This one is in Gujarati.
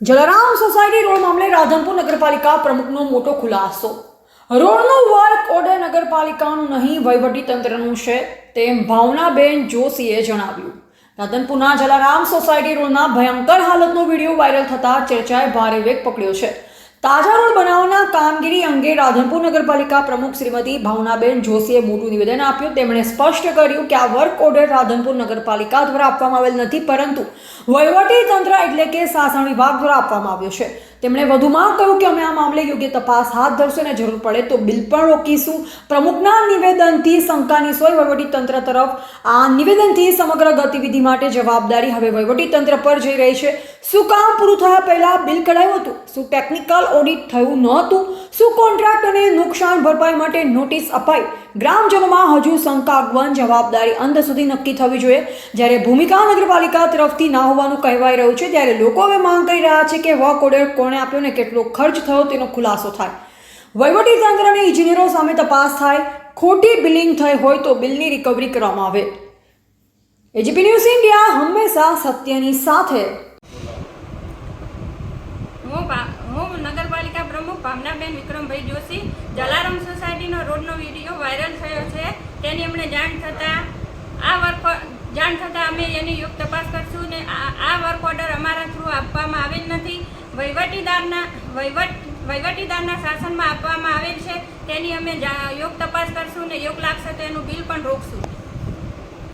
જલારામ સોસાયટી રોડ મામલે રાધનપુર નગરપાલિકા પ્રમુખનો મોટો ખુલાસો. રોડનું વર્ક ઓર્ડર નગરપાલિકાનું નહીં, વહીવટી તંત્રનું છે તેમ ભાવનાબેન જોશીએ જણાવ્યું. રાધનપુરના જલારામ સોસાયટી રોડના ભયંકર હાલતનો વીડિયો વાયરલ થતાં ચર્ચાએ ભારે વેગ પકડ્યો છે. તાજા રોડ બનાવવાના કામગીરી અંગે રાધનપુર નગરપાલિકા પ્રમુખ શ્રીમતી ભાવનાબેન જોશીએ મોટું નિવેદન આપ્યું. તેમણે સ્પષ્ટ કર્યું કે આ વર્ક ઓર્ડર રાધનપુર નગરપાલિકા દ્વારા આપવામાં આવેલ નથી, પરંતુ વહીવટી તંત્ર એટલે કે શાસન વિભાગ દ્વારા આપવામાં આવ્યો છે. તેમણે વધુમાં કહ્યું કે અમે આ મામલે યોગ્ય તપાસ હાથ ધરશું અને જરૂર પડે તો બિલ પણ રોકીશું. પ્રમુખના નિવેદનથી શંકાની સોય તંત્ર તરફ. આ નિવેદનથી સમગ્ર ગતિવિધિ માટે જવાબદારી હવે તંત્ર પર જઈ રહી છે. શું કામ પૂરું થયા પહેલાં બિલ કઢાયું હતું? શું ટેકનિકલ ઓડિટ થયું નહોતું? શું કોન્ટ્રાક્ટરને નુકસાન ભરપાઈ માટે નોટિસ અપાઈ. ગ્રામજનોમાં હજુ શંકાગવન જવાબદારી અંત સુધી નક્કી થવી જોઈએ. જ્યારે ભૂમિકા નગરપાલિકા તરફથી ના હોવાનું કહેવાઈ રહ્યું છે, ત્યારે લોકો હવે માંગ કરી રહ્યા છે કે વર્ક ઓર્ડર કોણે આપ્યો ને કેટલો ખર્ચ થયો તેનો ખુલાસો થાય. વહીવટી તંત્ર અને ઇજનેરો સામે તપાસ થાય. ખોટી બિલિંગ થઈ હોય તો બિલની રિકવરી કરવામાં આવે. એજીપી ન્યૂઝ ઇન્ડિયા હંમેશા સત્યની સાથે હું ભા- હું નગરપાલિકા પ્રમુખ ભાવનાબેન વિક્રમભાઈ જોશી, જલારામ સોસાયટીનો રોડનો વીડિયો વાયરલ થયો છે. તેની અમને જાણ થતાં આ વર્ક, જાણ થતાં અમે એની યોગ તપાસ કરશું ને આ વર્ક ઓર્ડર અમારા થ્રુ આપવામાં આવેલ નથી. વહીવટીદારના, વહીવટ, વહીવટીદારના શાસનમાં આપવામાં આવેલ છે. તેની અમે યોગ તપાસ કરશું ને યોગ લાગશે તો એનું બિલ પણ રોકશું.